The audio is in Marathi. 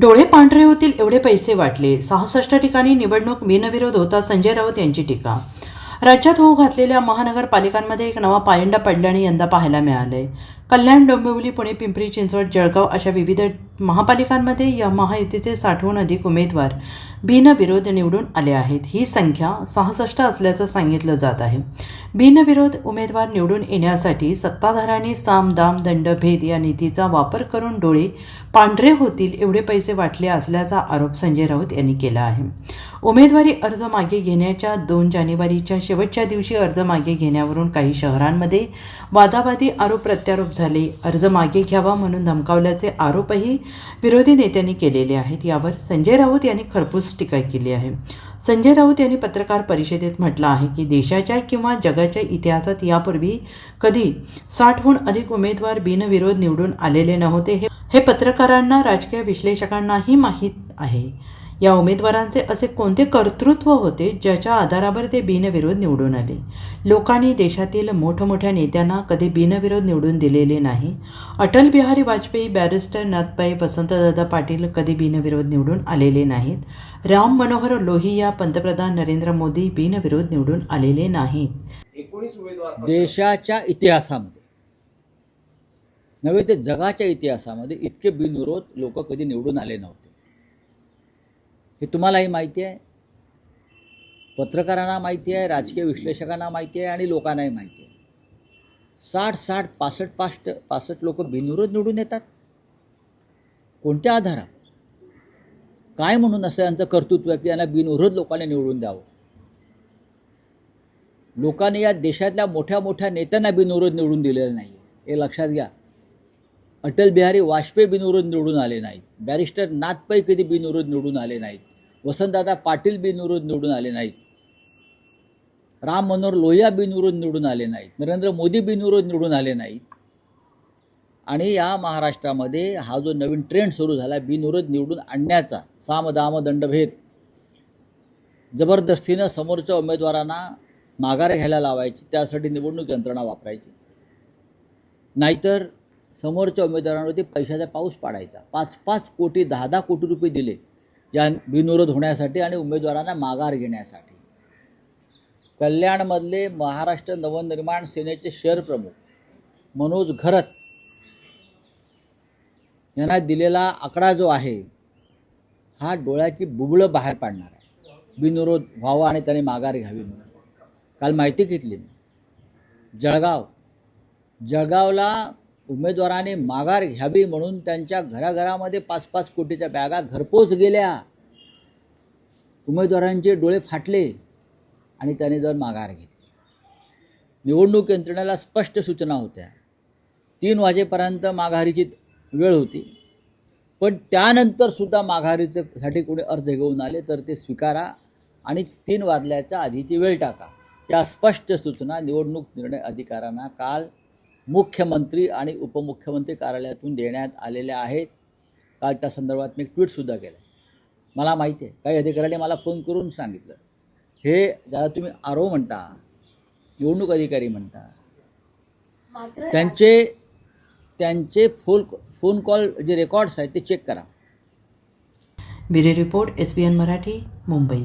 डोळे पांढरे होतील एवढे पैसे वाटले. सहासष्ट ठिकाणी निवडणूक बिनविरोध होता संजय राऊत यांची टीका. राज्यात होऊ घातलेल्या महानगरपालिकांमध्ये एक नवा पायंडा पडल्याने यंदा पाहायला मिळालंय. कल्याण डोंबिवली पुणे पिंपरी चिंचवड जळगाव अशा विविध महापालिकांमध्ये या महायुतीचे साठहून अधिक उमेदवार बिनविरोध निवडून आले आहेत. ही संख्या सहासष्ट असल्याचं सांगितलं जात आहे. बिनविरोध उमेदवार निवडून येण्यासाठी सत्ताधाऱ्यांनी साम दाम दंड भेद या नीतीचा वापर करून डोळे पांढरे होतील एवढे पैसे वाटले असल्याचा आरोप संजय राऊत यांनी केला आहे. उमेदवारी अर्ज मागे घेण्याच्या दोन जानेवारीच्या शेवटच्या दिवशी अर्ज मागे घेण्यावरून काही शहरांमध्ये वादावादी आरोप प्रत्यारोप झाले. अर्ज मागे घ्यावा म्हणून धमकावल्याचे आरोपही विरोधी नेत्यांनी केलेले आहेत. यावर संजय राऊत यांनी खरपूस टीका केली आहे. संजय राऊत यांनी पत्रकार परिषदेत म्हटलं आहे की देशाच्या किंवा जगाच्या इतिहासात यापूर्वी कधी साठहून अधिक उमेदवार बिनविरोध निवडून आलेले नव्हते हे हे पत्रकारांना राजकीय विश्लेषकांनाही माहीत आहे. या उमेदवारांचे असे कोणते कर्तृत्व होते ज्याच्या आधारावर ते बिनविरोध निवडून आले? लोकांनी देशातील मोठमोठ्या नेत्यांना कधी बिनविरोध निवडून दिलेले नाही. अटल बिहारी वाजपेयी बॅरिस्टर नाथपाई वसंतदादा पाटील कधी बिनविरोध निवडून आलेले नाहीत. राम मनोहर लोहिया पंतप्रधान नरेंद्र मोदी बिनविरोध निवडून आलेले नाहीत. एकोणीस उमेदवार असतात. देशाच्या इतिहासामध्ये नव्हे ते जगाच्या इतिहासामध्ये इतके बिनविरोध लोक कधी निवडून आले नव्हते. हे तुम्हालाही माहिती आहे. पत्रकारांना माहिती आहे राजकीय विश्लेषकांना माहिती आहे आणि लोकांनाही माहिती आहे. साठ साठ पासष्ट पासष्ट पासष्ट लोक बिनविरोध निवडून येतात. कोणत्या आधारावर? काय म्हणून असं यांचं कर्तृत्व आहे की यांना बिनविरोध लोकांनी निवडून द्यावं? लोकांनी या देशातल्या मोठ्या मोठ्या नेत्यांना बिनविरोध निवडून दिलेलं नाही हे लक्षात घ्या. अटल बिहारी वाजपेयी बिनविरोध निवडून आले नाहीत. बॅरिस्टर नाथपै कधी बिनविरोध निवडून आले नाहीत. वसंतदादा पाटील बिनविरोध निवडून आले नाहीत. राम मनोहर लोहिया बिनविरोध निवडून आले नाहीत. नरेंद्र मोदी बिनविरोध निवडून आले नाहीत. आणि या महाराष्ट्रामध्ये हा जो नवीन ट्रेंड सुरू झाला बिनविरोध निवडून आणण्याचा सामदाम दंडभेद जबरदस्तीनं समोरच्या उमेदवारांना माघार घ्यायला लावायची त्यासाठी निवडणूक यंत्रणा वापरायची. नाहीतर समोरच्या उमेदवारांवरती पैशाचा पाऊस पाडायचा. पाच पाच कोटी दहा दहा कोटी रुपये दिले. ज्या बिनविरोध होण्यासाठी आणि उमेदवारांना माघार घेण्यासाठी. कल्याणमधले महाराष्ट्र नवनिर्माण सेनेचे शहर प्रमुख मनोज घरत यांना दिलेला आकडा जो आहे हा डोळ्याची बुबळं बाहेर पाडणार आहे. बिनविरोध व्हावा आणि त्याने माघार घ्यावी म्हणून. काल माहिती घेतली मी. जळगाव. जळगावला उमेदवाराने माघार घ्यावी म्हणून त्यांच्या घराघरामध्ये पाच पाच कोटीच्या बॅगा घरपोच गेल्या. उमेदवारांचे डोळे फाटले आणि त्याने जर माघार घेतली. निवडणूक यंत्रणेला स्पष्ट सूचना होत्या. तीन वाजेपर्यंत माघारीची वेळ होती. पण त्यानंतर सुद्धा माघारीचं साठी कोणी अर्ज घेऊन आले तर ते स्वीकारा आणि तीन वाजल्याच्या आधीची वेळ टाका. या स्पष्ट सूचना निवडणूक निर्णय अधिकाऱ्यांना काल मुख्यमंत्री आणि उपमुख्यमंत्री कार्यालयातून देण्यात आलेल्या आहेत. काल त्या संदर्भात मी एक ट्विटसुद्धा केलं मला माहिती आहे काही अधिकाऱ्यांनी मला फोन करून सांगितलं. हे ज्याला तुम्ही आरो म्हणता निवडणूक अधिकारी म्हणता त्यांचे त्यांचे फोन फोन कॉल जे रेकॉर्ड्स आहेत ते चेक करा. Bureau report S B N Marathi Mumbai.